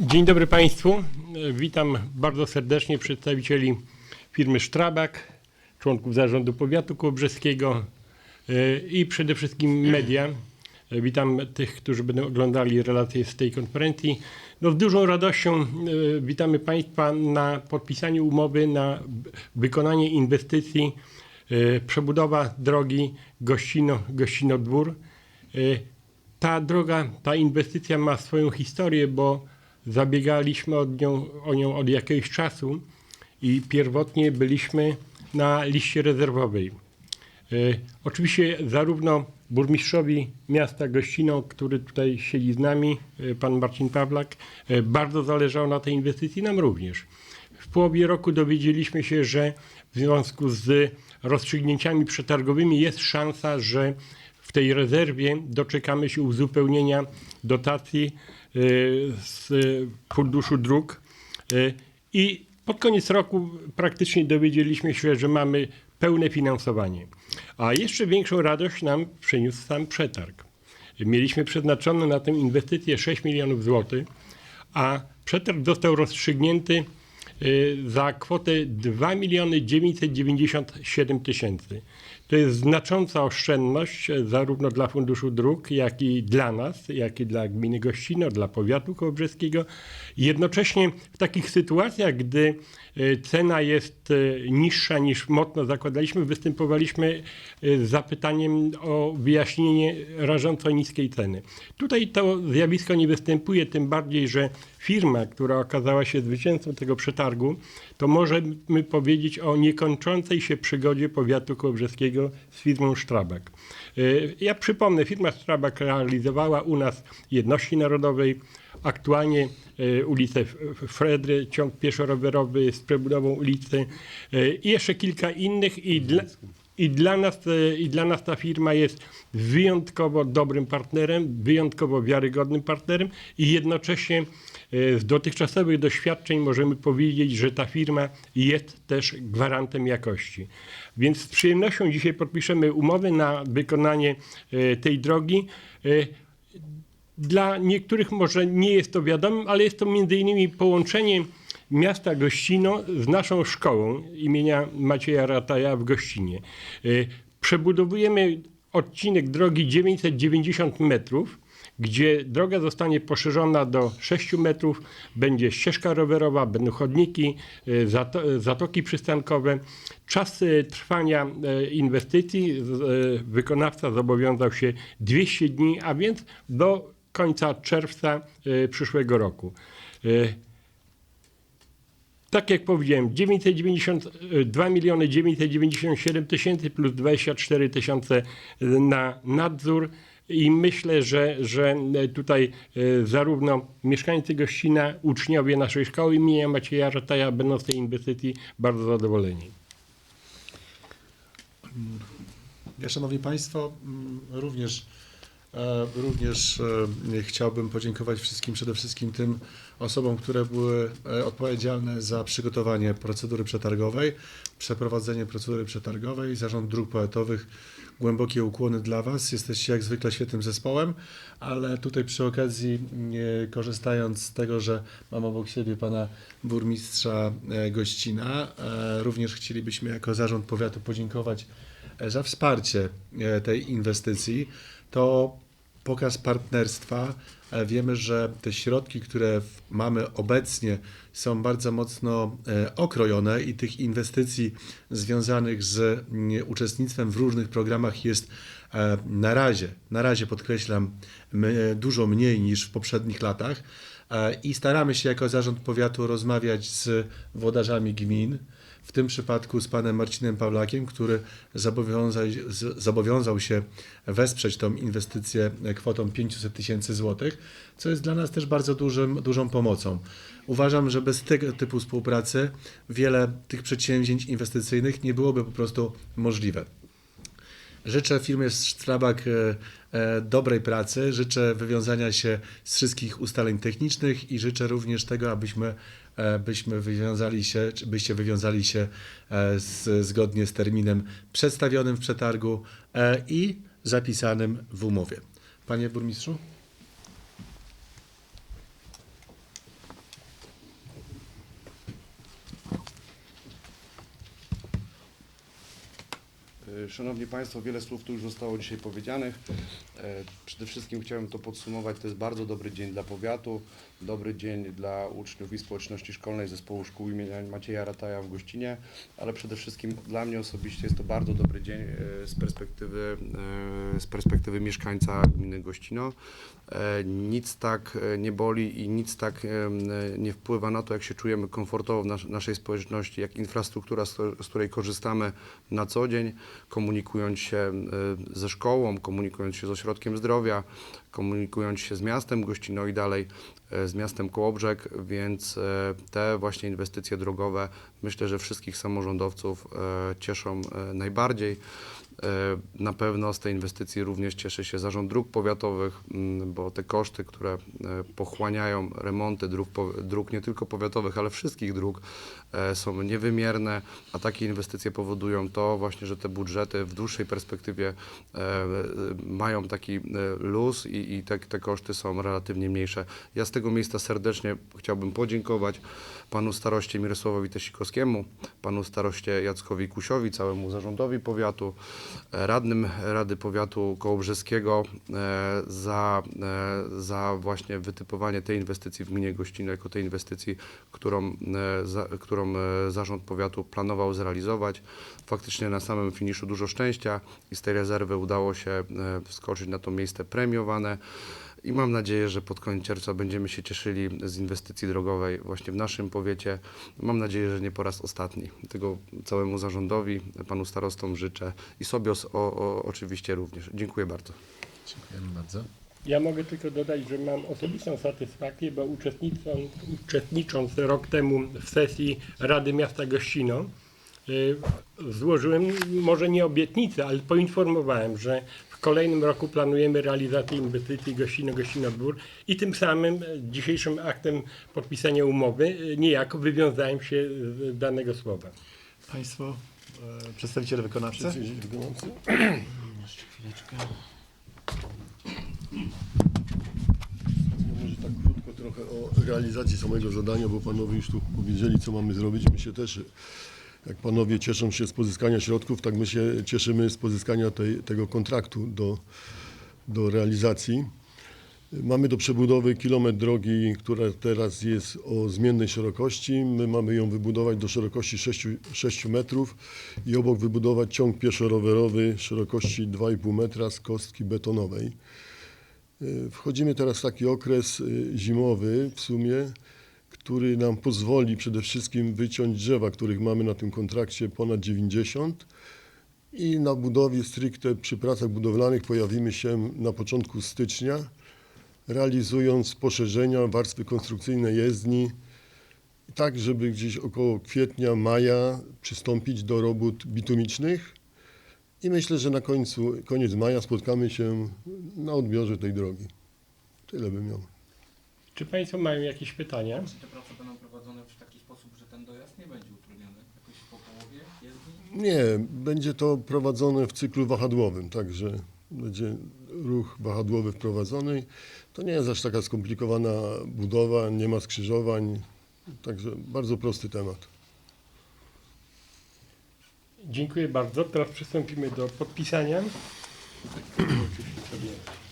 Dzień dobry Państwu. Witam bardzo serdecznie przedstawicieli firmy Sztrabak, członków zarządu powiatu kołobrzeskiego e, i przede wszystkim media. Witam tych, którzy będą oglądali relacje z tej konferencji. No, z dużą radością e, witamy Państwa na podpisaniu umowy na wykonanie inwestycji e, przebudowa drogi Gościno, Gościno-Dwór. E, ta droga, ta inwestycja ma swoją historię, bo zabiegaliśmy od nią, o nią od jakiegoś czasu i pierwotnie byliśmy na liście rezerwowej. E, Oczywiście zarówno burmistrzowi miasta Gościno, który tutaj siedzi z nami, e, pan Marcin Pawlak, e, bardzo zależało na tej inwestycji, nam również. W połowie roku dowiedzieliśmy się, że w związku z rozstrzygnięciami przetargowymi jest szansa, że w tej rezerwie doczekamy się uzupełnienia dotacji e, z Funduszu Dróg E, i pod koniec roku praktycznie dowiedzieliśmy się, że mamy pełne finansowanie. A jeszcze większą radość nam przyniósł sam przetarg. Mieliśmy przeznaczone na tę inwestycję 6 milionów złotych, a przetarg został rozstrzygnięty y, za kwotę 2 miliony 997 tysięcy. To jest znacząca oszczędność e, zarówno dla Funduszu Dróg, jak i dla nas, jak i dla gminy Gościno, dla powiatu kołobrzeskiego. Jednocześnie w takich sytuacjach, gdy e, cena jest e, niższa niż mocno zakładaliśmy, występowaliśmy z zapytaniem o wyjaśnienie rażąco niskiej ceny. Tutaj to zjawisko nie występuje, tym bardziej, że firma, która okazała się zwycięzcą tego przetargu, to możemy powiedzieć o niekończącej się przygodzie powiatu kołobrzeskiego z firmą Strabag. E, Ja przypomnę, firma Strabag realizowała u nas jedności narodowej, aktualnie e, ulicę Fredry, ciąg pieszo-rowerowy z przebudową ulicy e, i jeszcze kilka innych i dla, i dla, nas, e, I dla nas ta firma jest wyjątkowo dobrym partnerem, wyjątkowo wiarygodnym partnerem i jednocześnie e, z dotychczasowych doświadczeń możemy powiedzieć, że ta firma jest też gwarantem jakości. Więc z przyjemnością dzisiaj podpiszemy umowę na wykonanie e, tej drogi. Dla niektórych może nie jest to wiadomym, ale jest to między innymi połączenie miasta Gościno z naszą szkołą imienia Macieja Rataja w Gościnie. Y, Przebudowujemy odcinek drogi 990 metrów, gdzie droga zostanie poszerzona do 6 metrów, będzie ścieżka rowerowa, będą chodniki, y, zato- zatoki przystankowe. Czas y, trwania inwestycji wykonawca zobowiązał się 200 dni, a więc do końca czerwca przyszłego roku. Tak jak powiedziałem, 990, y, 2 miliony 997 tysięcy plus 24 tysiące na nadzór i myślę, że, że y, tutaj y, zarówno mieszkańcy Gościna, uczniowie naszej szkoły imienia Macieja Rataja będą z tej inwestycji bardzo zadowoleni. Ja, Szanowni Państwo, mm, również, e, również e, chciałbym podziękować wszystkim, przede wszystkim tym osobom, które były e, odpowiedzialne za przygotowanie procedury przetargowej, przeprowadzenie procedury przetargowej, Zarząd Dróg Powiatowych. Głębokie ukłony dla Was. Jesteście jak zwykle świetnym zespołem, ale tutaj przy okazji, korzystając z tego, że mam obok siebie pana burmistrza e, Gościna, e, również chcielibyśmy jako Zarząd Powiatu podziękować e, za wsparcie e, tej inwestycji. To pokaz partnerstwa. Wiemy, że te środki, które mamy obecnie, są bardzo mocno e, okrojone i tych inwestycji związanych z uczestnictwem w różnych programach jest e, na razie, na razie podkreślam, dużo mniej niż w poprzednich latach. E, I staramy się jako zarząd powiatu rozmawiać z włodarzami gmin, w tym przypadku z panem Marcinem Pawlakiem, który zobowiązał, się wesprzeć tą inwestycję kwotą 500 tysięcy złotych, co jest dla nas też bardzo dużym, dużą pomocą. Uważam, że bez tego typu współpracy wiele tych przedsięwzięć inwestycyjnych nie byłoby po prostu możliwe. Życzę firmie Strabag e, e, dobrej pracy, życzę wywiązania się z wszystkich ustaleń technicznych i życzę również tego, abyśmy byśmy wywiązali się, byście wywiązali się e, z, zgodnie z terminem przedstawionym w przetargu e, i zapisanym w umowie. Panie burmistrzu? Szanowni Państwo, wiele słów tu już zostało dzisiaj powiedzianych. E, Przede wszystkim chciałem to podsumować. To jest bardzo dobry dzień dla powiatu, dobry dzień dla uczniów i społeczności szkolnej Zespołu Szkół imienia Macieja Rataja w Gościnie, ale przede wszystkim dla mnie osobiście jest to bardzo dobry dzień e, z perspektywy, e, z perspektywy mieszkańca gminy Gościno. Nic tak nie boli i nic tak nie wpływa na to, jak się czujemy komfortowo w nas, naszej społeczności, jak infrastruktura, z, której korzystamy na co dzień, komunikując się e, ze szkołą, komunikując się z ośrodkiem zdrowia, komunikując się z miastem Gościno i dalej e, z miastem Kołobrzeg, więc e, te właśnie inwestycje drogowe myślę, że wszystkich samorządowców cieszą najbardziej. E, Na pewno z tej inwestycji również cieszy się Zarząd Dróg Powiatowych, mm, bo te koszty, które e, pochłaniają remonty dróg, dróg nie tylko powiatowych, ale wszystkich dróg e, są niewymierne, a takie inwestycje powodują to właśnie, że te budżety w dłuższej perspektywie mają taki luz i, i te, te koszty są relatywnie mniejsze. Ja z tego miejsca serdecznie chciałbym podziękować panu staroście Mirosławowi Tesikowskiemu, panu staroście Jackowi Kusiowi, całemu zarządowi powiatu, radnym Rady Powiatu Kołobrzeskiego e, za, e, za właśnie wytypowanie tej inwestycji w gminie Gościno jako tej inwestycji, którą, e, za, którą zarząd powiatu planował zrealizować. Faktycznie na samym finiszu dużo szczęścia i z tej rezerwy udało się wskoczyć na to miejsce premiowane. I mam nadzieję, że pod koniec czerwca będziemy się cieszyli z inwestycji drogowej właśnie w naszym powiecie. Mam nadzieję, że nie po raz ostatni. Tego całemu zarządowi, panu starostom życzę i sobie o, o, oczywiście również. Dziękuję bardzo. Dziękujemy bardzo. Ja mogę tylko dodać, że mam osobistą satysfakcję, bo uczestnicząc, uczestnicząc rok temu w sesji Rady Miasta Gościno, y, złożyłem może nie obietnicę, ale poinformowałem, że w kolejnym roku planujemy realizację inwestycji Gościno-Gościno-Dwór i tym samym e, dzisiejszym aktem podpisania umowy y, niejako wywiązałem się z danego słowa. Państwo, e, przedstawiciele wykonawcy? Ja może tak krótko trochę o realizacji samego zadania, bo panowie już tu powiedzieli, co mamy zrobić. My się też, jak panowie cieszą się z pozyskania środków, tak my się cieszymy z pozyskania tej, tego kontraktu do, do realizacji. Mamy do przebudowy kilometr drogi, która teraz jest o zmiennej szerokości. My mamy ją wybudować do szerokości 6, 6 metrów i obok wybudować ciąg pieszo-rowerowy szerokości 2,5 metra z kostki betonowej. Y, Wchodzimy teraz w taki okres y, zimowy w sumie, który nam pozwoli przede wszystkim wyciąć drzewa, których mamy na tym kontrakcie ponad 90 i na budowie stricte przy pracach budowlanych pojawimy się na początku stycznia, realizując poszerzenia warstwy konstrukcyjnej jezdni, tak żeby gdzieś około kwietnia, maja przystąpić do robót bitumicznych. I myślę, że na końcu, koniec maja spotkamy się na odbiorze tej drogi. Tyle bym miał. Czy Państwo mają jakieś pytania? Czy te prace będą prowadzone w taki sposób, że ten dojazd nie będzie utrudniony? Jakoś po połowie jezdni? Nie, będzie to prowadzone w cyklu wahadłowym, także będzie ruch wahadłowy wprowadzony. To nie jest aż taka skomplikowana budowa, nie ma skrzyżowań, także bardzo prosty temat. Dziękuję bardzo. Teraz przystąpimy do podpisania.